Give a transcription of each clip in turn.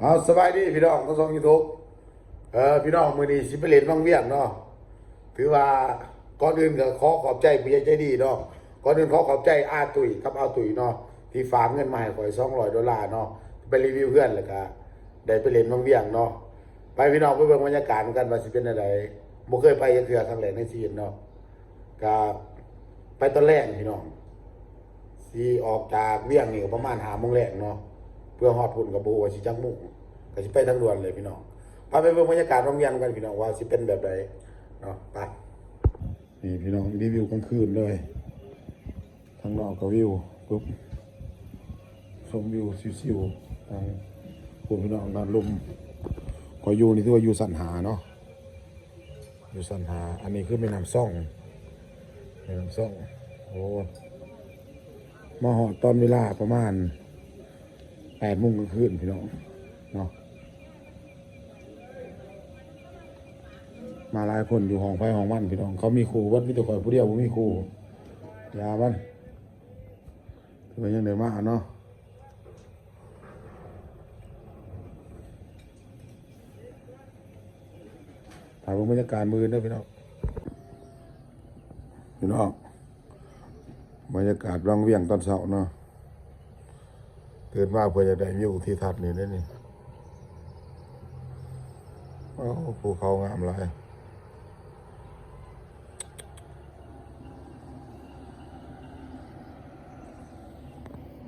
เอาสบายดีพี่น้องทั้งสองยูทูบเออพี่น้องมือนี้สิไปเล่นบางเวียงเนาะถือว่าก่อนอื่นก็ขอขอบใจผู้ใหญ่ใจดีเนาะก่อนอื่นขอขอบใจอาตุยกับอาตุยเนาะที่ฝากเงินมาให้ข่อยสองร้อยดอลลาร์เนาะไปรีวิวเพื่อนเลยก็ได้ไปเล่นบางเวียงเนาะไปพี่น้องไปเบิ่งบรรยากาศกันว่าสิเป็นอะไรบ่เคยไปยังเทื่อครั้งแรกในชีวิตเนาะก็ไปตอนแรกพี่น้องสีออกจากเวียงนี่ประมาณหาโมงแรกเนาะ เพื่อฮอดพุ่นกับโบว่าสิจังมุ่งก็สิไปทางด่วนเลยพี่น้องพาไปเบิ่งบรรยากาศโรงเรียนกันพี่น้องว่าสิเป็นแบบใดเนาะไปนี่พี่น้องรีวิวกลางคืนเลยทางนอกก็วิวปุ๊บชมวิวชิวๆทางคุณพี่น้องนอนลมก็อยู่นี่ถือว่าอยู่สันหาเนาะอยู่สันหา อันนี้คือแม่น้ำซ่องแม่น้ำซ่องโอ้มาหอดตอนเวลาประมาณ ปดโมงกลางคืนพี่น้องเนาะมาหลายคนอยู่ห้องไฟห้องมันพี่น้อง เขามีครูวัดมิตรคอยผู้เดียวผมมีครูยามันถือว่ายังเดินมาเนาะถ่ายบรรยากาศมือเด้อพี่น้องพี่น้องบรรยากาศวังเวียงตอนเช้าเนาะ ตื่นมาเพื่อจะได้วิวที่ทัดนี่ได้นี่โอ้ภูเขางามหลาย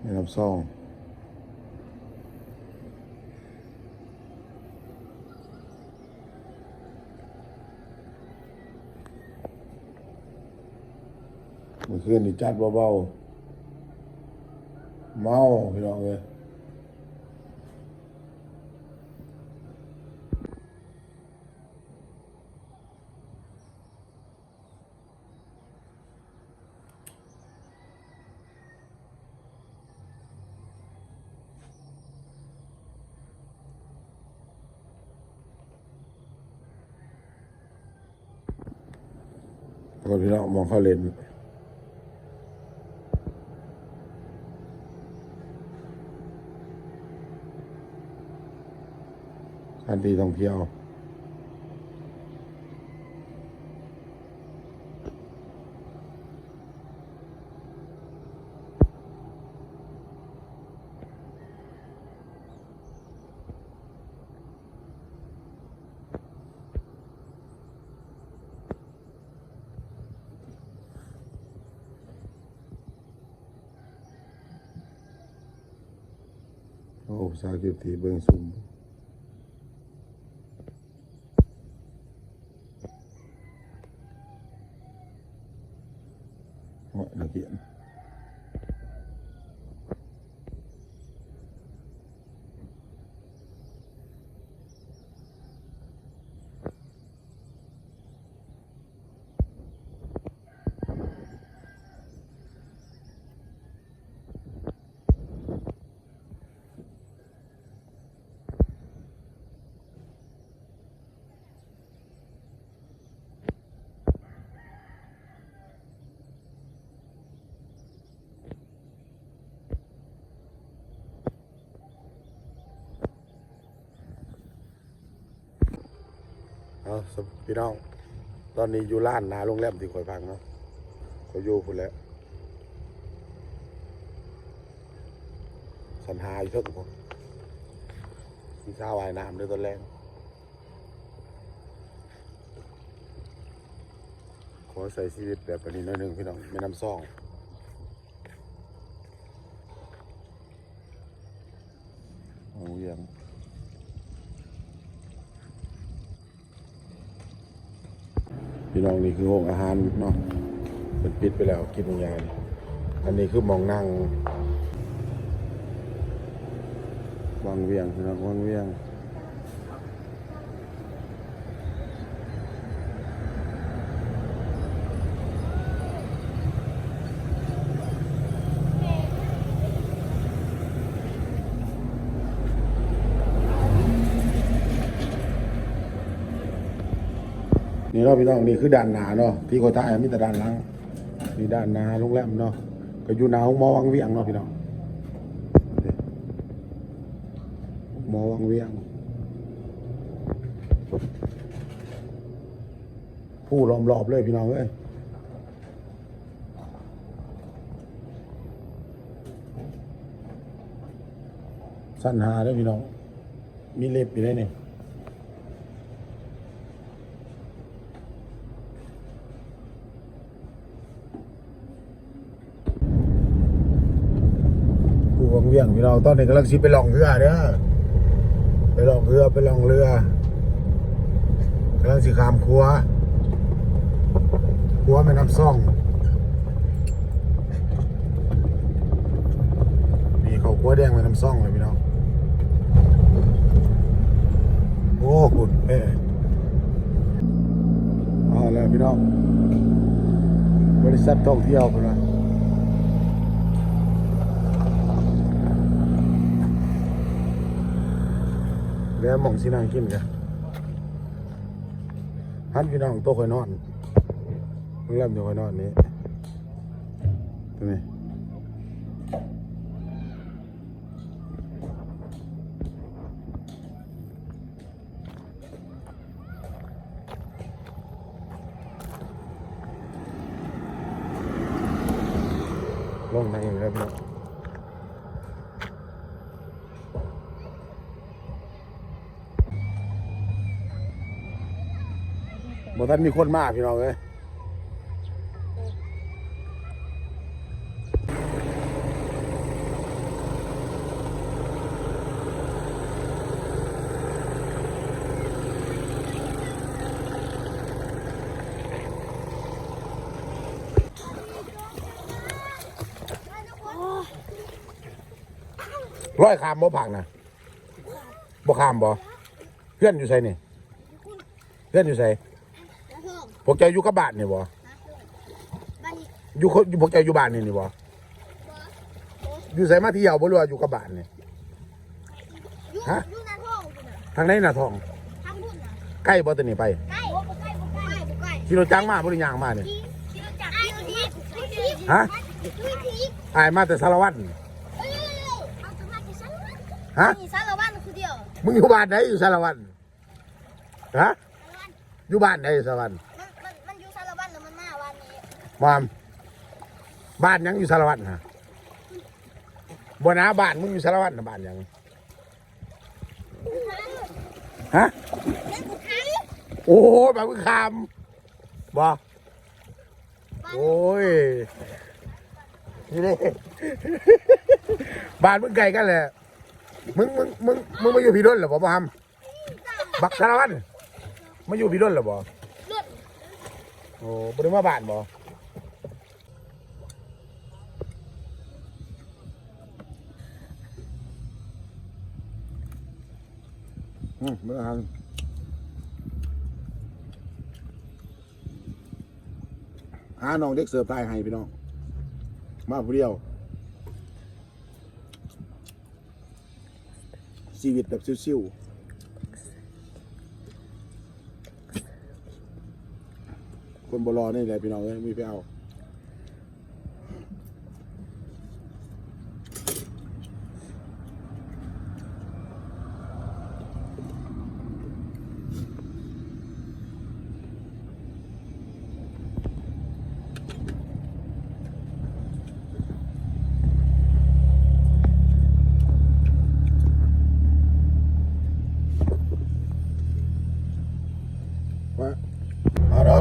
นี่น้ำซ่องเมื่อคืนนี่จัดเบาๆ เมาพี่น้องเลยก็พี่น้องมองเข้าเลน สถานที่ท่องเที่ยวโอ้สาวกิตีเบิงซุ่มโอ้ยนักเขียน เอาพี่น้อง ตอนนี้อยู่ร้านนาโรงแรมที่คอยพังเนาะคอยอยู่พุ่นแล้วสันหาอยู่เท่าผมมีข้าววายน้ำด้วยตอนแรกขอใส่ชีวิตแบบนี้หน้อยหนึ่งพี่น้องไม่น้ำซองโอ้เยี่ยมพี่ น้องนี่คือห้องอาหารเนาะเป็นปิดไปแล้วกินยานอันนี้คือมองนั่งวังเวียงนะวังเวียง นี่เราะพี่น้องนี่คือด้านหนาเนาะที่โคท่ายมีแต่ด้านหลังนี่ด้านหนาโรงแรมเนาะก็อยู่หน้าห้องหมอวังเวียงเนาะพี่น้องหมอวังเวียงผู้ล้อมรอบเลยพี่น้องเอ้ยสั้นหาได้อพี่น้องมีเล็บอยู่ได้เนี่ยผู้วังเวียง พี่น้องตอนนี้กำลังสิไปลองเรือเด้อไปลองเรือไปลองเรือกำลังสิขามครัวหัวแม่น้ำซ่องนี่เขาขัวแดงแม่น้ำซ่องเลยพี่น้องโอ้คุณเอ้เอาแล้วพี่น้องบริษัทท่องเที่ยวคนละ แล้วมองสินางกินกันหันพี่น้องโต๊ะคอยนอนมึงเริ่มอยู่ไว้นอนนี้ตรงนี้ลงทางเองแล้วพี่น้อง ท่านมีคนมากพี่น้องเอ้ยร้อยขามบ่ผักนะบ่ขามบ่เพื่อนอยู่ไสนี่เพื่อนอยู่ไส พวกเจ้าอยู่กับบ้านนี่บ่บ้านนี้อยู่คนอยู่พวกเจ้าอยู่บ้านนี่นี่บ่อยู่ไสมาเที่ยวบ่รู้ว่าอยู่กับบ้านนี่ยุ่ฮะยุ่นาทองคุณน่ะทางไหนน่ะทอง ทำบุญน่ะใกล้บ่ตัวนี้ไปใกล้บ่ใกล้บ่ใกล้บ่ใกล้ขี่รถจังมาบ่ได้ย่างมานี่ ที่ที่รู้จักที่ทิพย์ที่ทิพย์ฮะ ที่ทิพย์อายมาแต่สารวัตรเอ้ยเอาสมาธิสารวัตรฮะ นี่สารวัตรคือเดียวมึงอยู่บ้านไหนอยู่สารวัตรฮะ อยู่บ้านไหนสารวัตร นี้มามบ้านหยังอยู่สารวัตรฮะบ่นะบ้านมึงอยู่สารวัตรน่ะบ้านหยังฮะเล่นกูไทยโอ้ยบางมึงคำบ่โอ้ยนี่เลยบ้านมึงไกลกันแหละมึงมึงมึงมึงมาอยู่พี่ดนเหรอบ่บ่ฮัมบักสารวัตรมาอยู่พี่ดนเหรอบ่รถโอ้บ่ได้มาบ้านบ่ อืมเมื่อหันหาน้องเด็กเสิร์ฟตายให้พี่น้อง มาผู้เดียว ชีวิตแบบชิวๆคนบรอนี่แหละพี่น้องเอ้ยมีไปเอา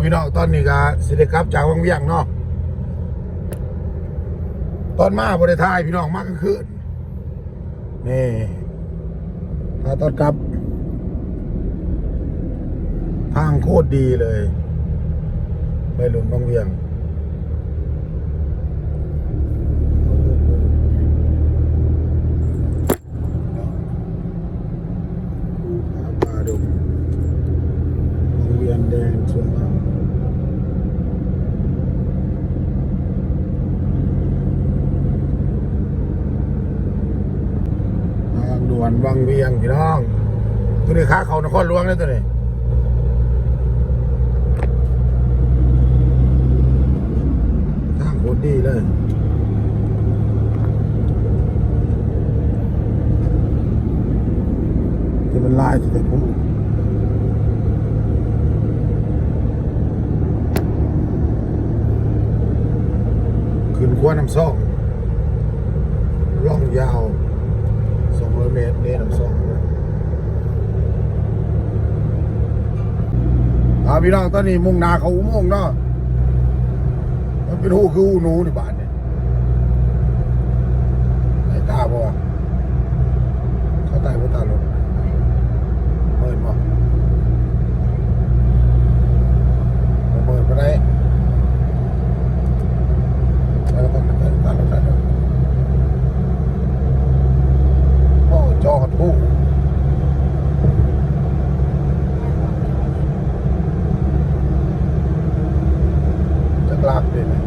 พี่น้องตอนนี้ก็สิเดครับจากวังเวียงเนาะตอนมาบริทายพี่น้องมากก็คืนนี่ถ้าตอนกลับ ทางโคตรดีเลย ไปหลุนวังเวียง ป่าดงวงเวียนแดงสวนผักทางด่ วนวังเวียงพี่น้องตัวนี้ขาเขานครหลวงเลยตัวนี้ทางโคตรดีเลยที่มันลายที่เป็นผู้ขึ้นขั้วน้ำซองร่องยาวสองร้อยเมตรเนน้ำซ่องนะอา พี่น้องตอนนี้มุ่งนาเขาอุโมงเนาะมันเป็นหูคือหูหนูในบ้านเนี่ยไอ้ตาบ่วเขาตายบ่ตาลงเปิดบ่บ่เมินไปไหนแล้วก็ตาตาลงได้แล้วโอ้จอหัดผู้จักลากเลยนะ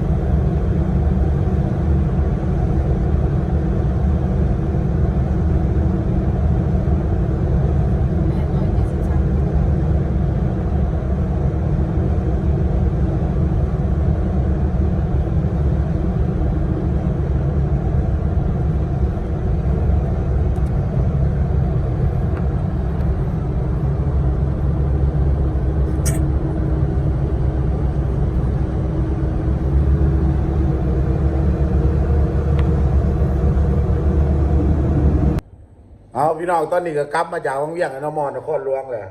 เอาพี่น้องตอนนี้ก็กลับมาจากวังเวียงแล้วเนมอนนครหลวงเลย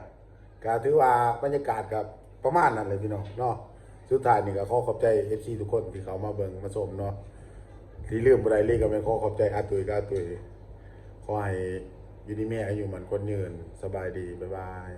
ก็ถือว่าบรรยากาศกับประมาณนั้นเลยพี่น้องเนาะสุดท้ายนี่ก็ขอขอบใจเอฟซีทุกคนที่เขามาเบิ่งมาชมเนาะที่ลืมบ่ได้เล่ก็เป็นขอขอบใจอาตุยกาตุยขอให้ยูนิเม่อายุมันคนยืนสบายดีบ๊ายบาย